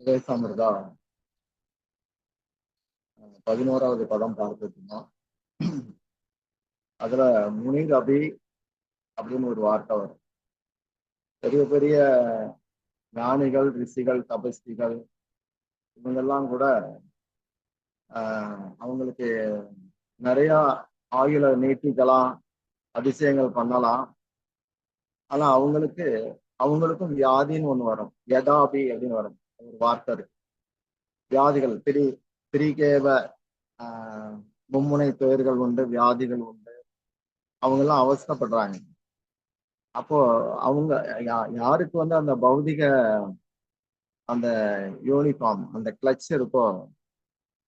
சுரேசாமிர்தா பதினோராவது படம் பார்த்துருந்தோம் அதுல முனீர் அபி அப்படின்னு ஒரு வார்த்தை வரும். பெரிய பெரிய ஞானிகள் ரிஷிகள் தபஸ்திகள் இவங்கெல்லாம் கூட ஆஹ் அவங்களுக்கு நிறைய ஆயுள நீட்டிக்கலாம் அதிசயங்கள் பண்ணலாம். ஆனா அவங்களுக்கு அவங்களுக்கும் வியாதின்னு ஒண்ணு வரும். யதாபி அப்படின்னு வரும். ஒரு வார்த்தை இருக்கு வியாதிகள் திரி திரிகேவ ஆஹ் மும்முனை துயர்கள் உண்டு வியாதிகள் உண்டு. அவங்க எல்லாம் அப்போ அவங்க யாருக்கு வந்து அந்த பௌதிக அந்த யூனிஃபார்ம் அந்த கிளச் இருக்கோ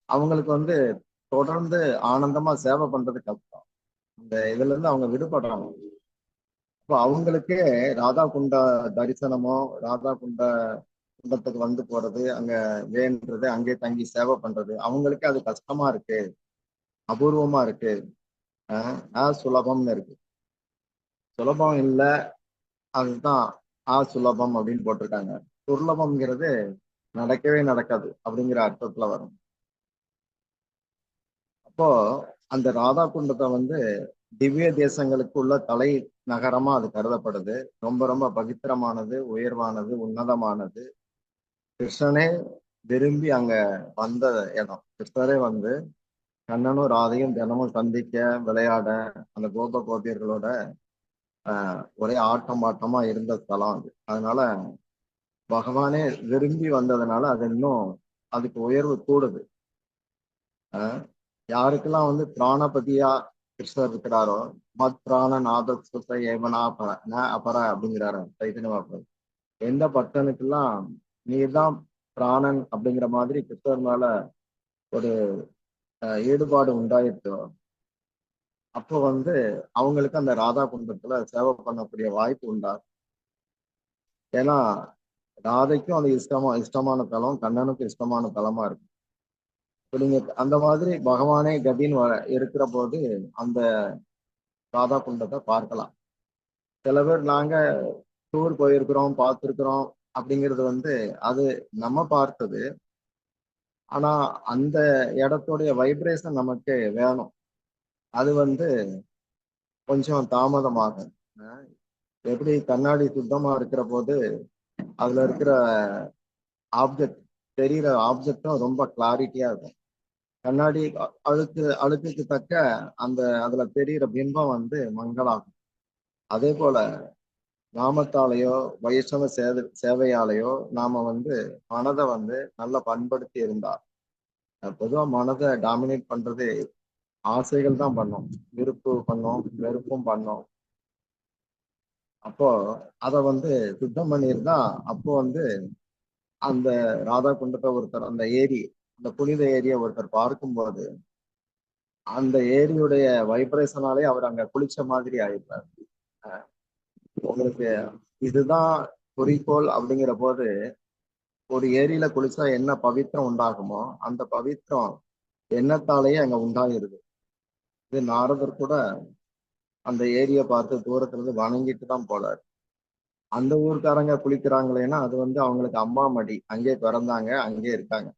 அவங்களுக்கு வந்து தொடர்ந்து ஆனந்தமா சேவை பண்றது கஷ்டம். அந்த இதுல இருந்து அவங்க விடுபடுறாங்க இப்போ அவங்களுக்கே ராதா குண்ட தரிசனமோ ராதா குண்ட குடும்பத்துக்கு வந்து போறது அங்க வேண்டது அங்கே தங்கி சேவை பண்றது அவங்களுக்கு அது கஷ்டமா இருக்கு. அபூர்வமா இருக்கு. ஆஹ் சுலபம்னு இருக்கு. சுலபம் இல்லை அதுதான் ஆ சுலபம் அப்படின்னு போட்டிருக்காங்க. துர்லபம்ங்கிறது நடக்கவே நடக்காது அப்படிங்கிற அர்த்தத்துல வரும். அப்போ அந்த ராதா குண்டத்தை வந்து திவ்ய தேசங்களுக்கு உள்ள தலை நகரமா அது கருதப்படுது. ரொம்ப ரொம்ப பவித்திரமானது உயர்வானது உன்னதமானது. கிருஷ்ணனே விரும்பி அங்க வந்த இடம். கிருஷ்ணரே வந்து கண்ணனும் ராதையும் தினமும் சந்திக்க விளையாட அந்த கோப கோபியர்களோட ஒரே ஆட்டம் ஆட்டமா இருந்த ஸ்தலம் அது. அதனால பகவானே விரும்பி வந்ததுனால அது இன்னும் அதுக்கு உயர்வு கூடுது. ஆஹ் யாருக்கெல்லாம் வந்து பிராணபதியா கிருஷ்ணர் இருக்கிறாரோ மத் பிராண நாத சுத்த ஏமனா அபர ந அபர அப்படிங்கிறாரு சைத்தன்ய எந்த பக்தனுக்கெல்லாம் நீர்தான் பிராணன் அப்படிங்கிற மாதிரி கிறிஸ்தவர் மேல ஒரு ஈடுபாடு உண்டாயிருச்சோ அப்போ வந்து அவங்களுக்கு அந்த ராதா குண்டத்துல சேவை பண்ணக்கூடிய வாய்ப்பு உண்டா? ஏன்னா ராதைக்கும் அது இஷ்டமா இஷ்டமான தலம் கண்ணனுக்கும் இஷ்டமான தலமா இருக்கும் இப்போ நீங்க அந்த மாதிரி பகவானே கதின்னு வ இருக்கிற போது அந்த ராதா குண்டத்தை பார்க்கலாம். சில பேர் நாங்க டூர் போயிருக்கிறோம் பார்த்துருக்குறோம். அப்படிங்கிறது வந்து அது நம்ம பார்த்தது. ஆனா அந்த இடத்துடைய வைப்ரேஷன் நமக்கு வேணும். அது வந்து கொஞ்சம் தாமதமாக. எப்படி கண்ணாடி சுத்தமா இருக்கிற போது அதுல இருக்கிற ஆப்ஜெக்ட் தெரிகிற ஆப்ஜெக்டும் ரொம்ப கிளாரிட்டியா இருக்கும். கண்ணாடி அழுக்கு அழுக்குக்கு தக்க அந்த அதுல தெரிகிற பிம்பம் வந்து மங்களாகும் அதே போல நாமத்தாலேயோ வைஷ்ணவ சேவை சேவையாலேயோ நாம வந்து மனதை வந்து நல்லா பண்படுத்தி இருந்தார் பொதுவா மனதை டாமினேட் பண்றது ஆசைகள் தான் பண்ணோம். விருப்பு பண்ணோம் வெறுப்பும் பண்ணோம். அப்போ அதை வந்து சுத்தம் பண்ணியிருந்தா அப்போ வந்து அந்த ராதா குண்டத்தை ஒருத்தர் அந்த ஏரி அந்த புனித ஏரியை ஒருத்தர் பார்க்கும்போது அந்த ஏரியுடைய வைப்ரேஷனாலே அவர் அங்க குளிச்ச மாதிரி ஆயிடுறாரு. உங்களுக்கு இதுதான் குறிக்கோள் அப்படிங்கிற போது ஒரு ஏரியில குளிச்சா என்ன பவித்திரம் உண்டாகுமோ அந்த பவித்திரம் எண்ணத்தாலேயே அங்க உண்டாகிருது இது நாரதர் கூட அந்த ஏரியை பார்த்து தூரத்துல இருந்து வணங்கிட்டு தான் போலார் அந்த ஊர்க்காரங்க குளிக்கிறாங்களேன்னா அது வந்து அவங்களுக்கு அம்மா மடி. அங்கே பிறந்தாங்க அங்கே இருக்காங்க.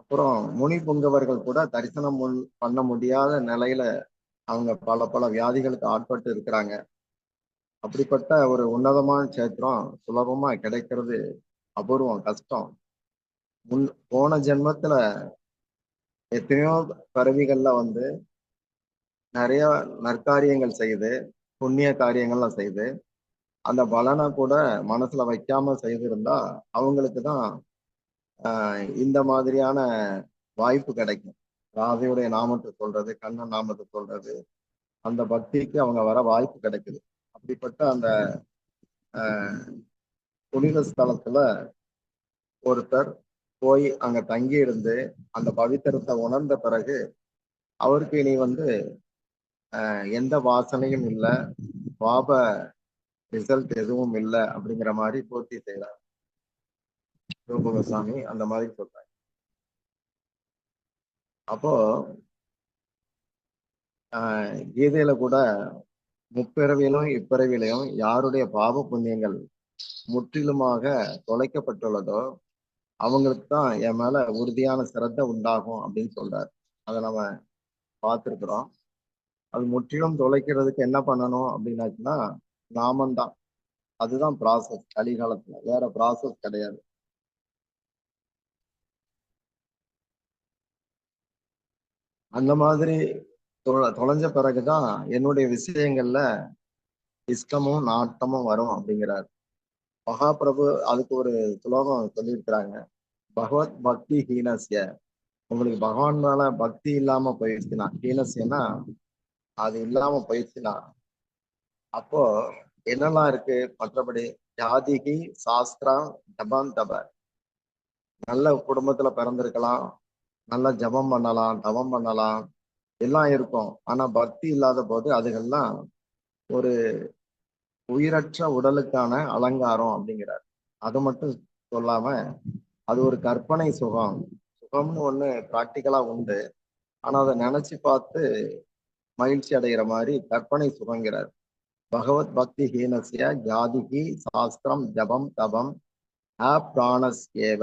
அப்புறம் முனி புங்கவர்கள் கூட தரிசனம் பண்ண முடியாத நிலையில அவங்க பல பல வியாதிகளுக்கு ஆட்பட்டு இருக்கிறாங்க. அப்படிப்பட்ட ஒரு உன்னதமான சேத்திரம் சுலபமா கிடைக்கிறது அபூர்வம் கஷ்டம். முன் போன ஜென்மத்துல எத்தனையோ கருவிகள்ல வந்து நிறைய நற்காரியங்கள் செய்து புண்ணிய காரியங்கள்லாம் செய்து அந்த பலனை கூட மனசுல வைக்காம செய்திருந்தா அவங்களுக்கு தான் இந்த மாதிரியான வாய்ப்பு கிடைக்கும். ராதையுடைய நாமத்தை சொல்றது கண்ணன் நாமத்தை சொல்றது அந்த பக்திக்கு அவங்க வர வாய்ப்பு கிடைக்குது. அப்படிப்பட்ட அந்த புனித ஸ்தலத்துல ஒருத்தர் போய் அங்க தங்கி இருந்து அந்த பவித்திரத்தை உணர்ந்த பிறகு அவருக்கு இனி வந்து எந்த வாசனையும் இல்லை பாப ரிசல்ட் எதுவும் இல்லை அப்படிங்கிற மாதிரி பூர்த்தி செய்யலாம் சிவகுமசாமி அந்த மாதிரி சொல்றாங்க அப்போ கீதையில கூட முப்பிறவிலும் இப்பிறவிலையும் யாருடைய பாவ புண்ணியங்கள் முற்றிலுமாக தொலைக்கப்பட்டுள்ளதோ அவங்களுக்கு தான் என் மேல உறுதியான சிரத்தை உண்டாகும் அப்படின்னு சொல்றாரு. அதை நம்ம பார்த்துருக்குறோம். அது முற்றிலும் தொலைக்கிறதுக்கு என்ன பண்ணணும் அப்படின்னாச்சுன்னா நாமந்தான். அதுதான் ப்ராசஸ் கலிகாலத்துல. வேற ப்ராசஸ் கிடையாது. அந்த மாதிரி தொலைஞ்ச பிறகுதான் என்னுடைய விஷயங்கள்ல இஷ்டமும் நாட்டமும் வரும் அப்படிங்கிறார். மகாபிரபு அதுக்கு ஒரு துலோகம் சொல்லியிருக்கிறாங்க. பகவத் பக்தி ஹீனஸ்ய. உங்களுக்கு பகவான் மேல பக்தி இல்லாம போயிடுச்சுன்னா ஹீனஸ்யன்னா அது இல்லாம போயிடுச்சுன்னா அப்போ என்னெல்லாம் இருக்கு? மற்றபடி ஜாதிகி சாஸ்திரம் ஜபம் தப நல்ல குடும்பத்துல பிறந்திருக்கலாம். நல்ல ஜபம் பண்ணலாம் தவம் பண்ணலாம். எல்லாம் இருக்கும். ஆனா பக்தி இல்லாத போது அதுகள்லாம் ஒரு உயிரற்ற உடலுக்கான அலங்காரம் அப்படிங்கிறார். அது மட்டும் சொல்லாம அது ஒரு கற்பனை சுகம். சுகம்னு ஒண்ணு பிராக்டிக்கலா உண்டு. ஆனா அதை நினைச்சு பார்த்து மகிழ்ச்சி அடைகிற மாதிரி கற்பனை சுகங்கிறார். பகவத் பக்தி ஹீனசிய ஜாதிகி சாஸ்திரம் ஜபம் தபம் அ பிராணஸ் ஏவ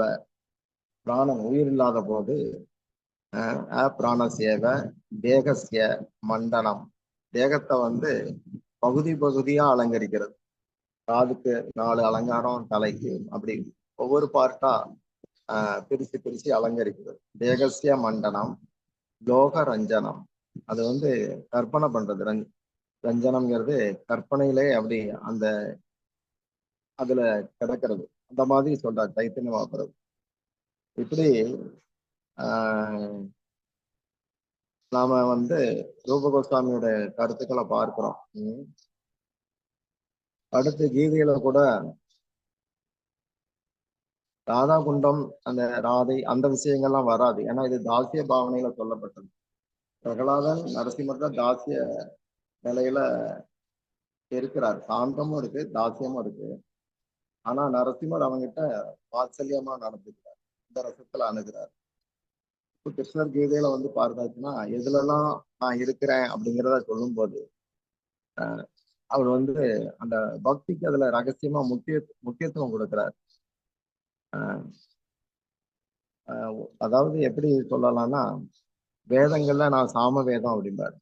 பிராணம் உயிர் இல்லாத போது அஹ், தேகசிய மண்டனம். தேகத்தை வந்து பகுதி பகுதியா அலங்கரிக்கிறது. காதுக்கு நாலு அலங்காரம் தலைக்கு அப்படி ஒவ்வொரு பார்ட்டா ஆஹ் பிரிச்சு பிரிச்சு அலங்கரிக்கிறது. தேகசிய மண்டனம் லோக ரஞ்சனம். அது வந்து கற்பனை பண்றது. ரஞ் ரஞ்சனம்ங்கிறது கற்பனையிலே அப்படி அந்த அதுல கிடக்கிறது. அந்த மாதிரி சொல்றார் சைத்தன்ய இப்படி நாம வந்து ரூப கோஸ்வாமியோட கருத்துக்களை பார்க்கிறோம். உம் அடுத்து கீதையில கூட ராதா குண்டம் அந்த ராதை அந்த விஷயங்கள்லாம் வராது. ஏன்னா இது தாசிய பாவனையில சொல்லப்பட்டது. பிரகலாதன் நரசிம்மர் தான் தாசிய நிலையில இருக்கிறார். சாந்தமும் இருக்கு தாசியமும் இருக்கு. ஆனா நரசிம்மர் அவங்கிட்ட வாத்சல்யமா நடந்துக்கிறார். இந்த ரசத்துல அணுகிறார். இப்போ கிருஷ்ணர் கீதையில வந்து பார்த்தாச்சுன்னா எதுலலாம் நான் இருக்கிறேன் அப்படிங்கிறத சொல்லும்போது அஹ் அவர் வந்து அந்த பக்திக்கு அதுல ரகசியமா முக்கிய முக்கியத்துவம் கொடுக்கிறார். அஹ் அதாவது எப்படி சொல்லலாம்னா வேதங்கள்ல நான் சாம வேதம் அப்படிம்பாரு.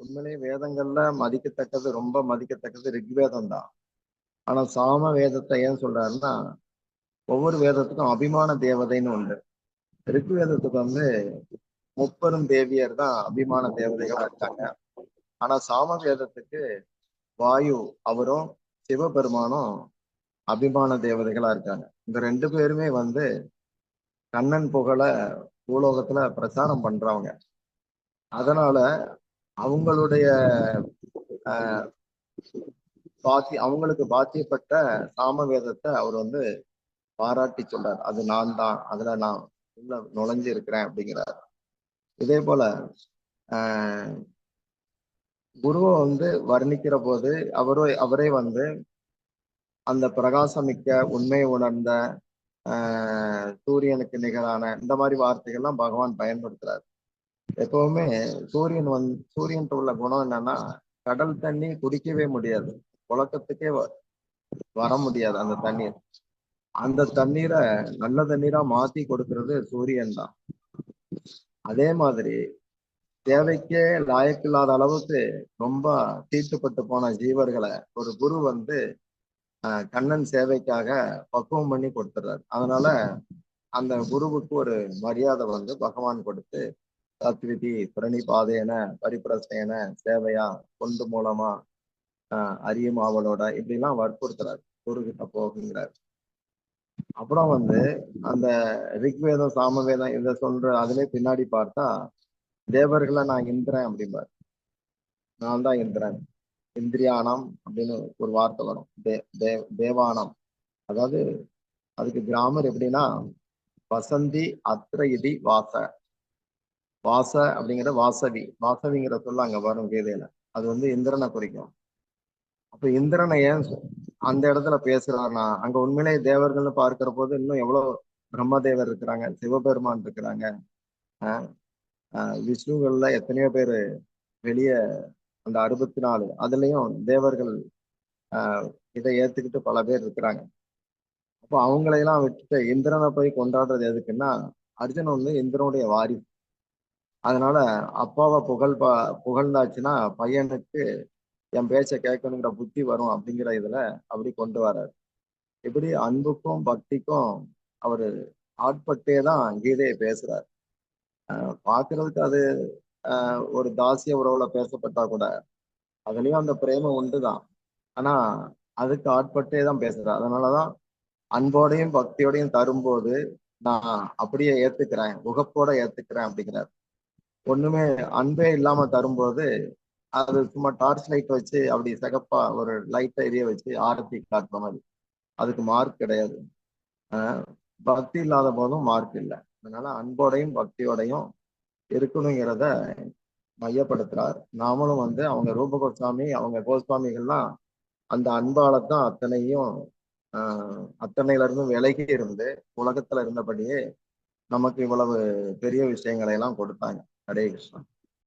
உண்மையிலேயே வேதங்கள்ல மதிக்கத்தக்கது ரொம்ப மதிக்கத்தக்கது ரிக்வேதம் தான். ஆனா சாம வேதத்தை ஏன் சொல்றாருன்னா ஒவ்வொரு வேதத்துக்கும் அபிமான தேவதைன்னு உண்டு. ரிக்வேதத்துக்கு வந்து முப்பெரும் தேவியர் தான் அபிமான தேவதைகளா இருக்காங்க ஆனா சாம வேதத்துக்கு வாயு அவரும் சிவபெருமானும் அபிமான தேவதைகளா இருக்காங்க. இந்த ரெண்டு பேருமே வந்து கண்ணன் புகழ பூலோகத்துல பிரச்சாரம் பண்றவங்க. அதனால அவங்களுடைய ஆஹ் பாத்தி அவங்களுக்கு பாத்தியப்பட்ட சாம வேதத்தை அவர் வந்து பாராட்டி சொல்றார். அது நான் தான் அதுல நான் உள்ள நுழைஞ்சு இருக்கிறேன் அப்படிங்கிறார். இதே போல ஆஹ் குருவை வந்து வர்ணிக்கிற போது அவரோ அவரே வந்து அந்த பிரகாசமிக்க உண்மையை உணர்ந்த ஆஹ் சூரியனுக்கு நிகரான இந்த மாதிரி வார்த்தைகள்லாம் பகவான் பயன்படுத்துறாரு. எப்பவுமே சூரியன் வந்து சூரியன் உள்ள குணம் என்னன்னா கடல் தண்ணி குடிக்கவே முடியாது. புழக்கத்துக்கே வ- வர முடியாது அந்த தண்ணீர் அந்த தண்ணீரை நல்ல தண்ணீரா மாத்தி கொடுக்கிறது சூரியன் தான். அதே மாதிரி தேவைக்கே லாயக்கில்லாத அளவுக்கு ரொம்ப தீட்டுப்பட்டு போன ஜீவர்களை ஒரு குரு வந்து ஆஹ் கண்ணன் சேவைக்காக பக்குவம் பண்ணி கொடுத்துறாரு. அதனால அந்த குருவுக்கு ஒரு மரியாதை வந்து பகவான் கொடுத்து சத்விதி பாதையன பரிபிரசேன சேவையா கொண்டு மூலமா அஹ் அரியும் ஆவலோட இப்படிலாம் வற்புறுத்துறாரு. குரு கிட்ட போகுங்கிறார். அப்புறம் வந்து அந்த ரிக்வேதம் சாமவேதம் இதை சொல்ற அதுலயே பின்னாடி பார்த்தா தேவர்களை நான் இந்திரன் அப்படிம்பார். நான் தான் இந்திரன். இந்திரியானம் அப்படின்னு ஒரு வார்த்தை வரும். தே தே- தேவானம் அதாவது அதுக்கு கிராமர் எப்படின்னா வசந்தி அத்ர இதி வாச. வாச அப்படிங்கிற வாசவி. வாசவிங்கிற சொல்ல அங்க வரும் கீதையில. அது வந்து இந்திரனை குறிக்கும். அப்ப இந்திரனை ஏன் அந்த இடத்துல பேசுறாருனா அங்க உண்மையிலே தேவர்கள்னு பார்க்கிற போது இன்னும் எவ்வளவு பிரம்மதேவர் இருக்கிறாங்க சிவபெருமான் இருக்கிறாங்க. ஆஹ் விஷ்ணுகள்ல எத்தனையோ பேர் வெளியே அந்த அறுபத்தி நாலு அதுலயும் தேவர்கள் ஆஹ் இதை ஏத்துக்கிட்டு பல பேர் இருக்கிறாங்க. அப்போ அவங்களையெல்லாம் விட்டுட்டு இந்திரனை போய் கொண்டாடுறது எதுக்குன்னா அர்ஜுன் வந்து இந்திரனுடைய வாரிசு. அதனால அப்பாவை புகழ் பா புகழ்ந்தாச்சுன்னா பையனுக்கு என் பேச்சை கேட்கணுங்கிற புத்தி வரும் அப்படிங்கிற இதுல அப்படி கொண்டு வர்றாரு இப்படி அன்புக்கும் பக்திக்கும் அவரு ஆட்பட்டே தான் கீதையை பேசுறாரு. ஆஹ் அது ஒரு தாசிய உறவுல பேசப்பட்டா கூட அதுலயும் அந்த பிரேமம் உண்டுதான். ஆனா அதுக்கு ஆட்பட்டே தான் பேசுறாரு. அதனாலதான் அன்போடையும் பக்தியோடையும் தரும்போது நான் அப்படியே ஏத்துக்கிறேன் உகப்போட ஏத்துக்கிறேன் அப்படிங்கிறார். ஒண்ணுமே அன்பே இல்லாம தரும்போது அது சும்மா டார்ச் லைட் வச்சு அப்படி சிகப்பா ஒரு லைட் எரிய வச்சு ஆரத்தி காட்டுற மாதிரி. அதுக்கு மார்க் கிடையாது. ஆஹ் பக்தி இல்லாத போதும் மார்க் இல்லை. அதனால அன்போடையும் பக்தியோடையும் இருக்கணுங்கிறத மையப்படுத்துறார். நாமளும் வந்து அவங்க ரூப கோஸ்வாமி அவங்க கோஸ்வாமிகள்லாம் அந்த அன்பால தான் அத்தனையும் ஆஹ் அத்தனையில இருந்தும் விலகி இருந்து உலகத்துல இருந்தபடியே நமக்கு இவ்வளவு பெரிய விஷயங்களை எல்லாம் கொடுத்தாங்க. ஹரே கிருஷ்ணா.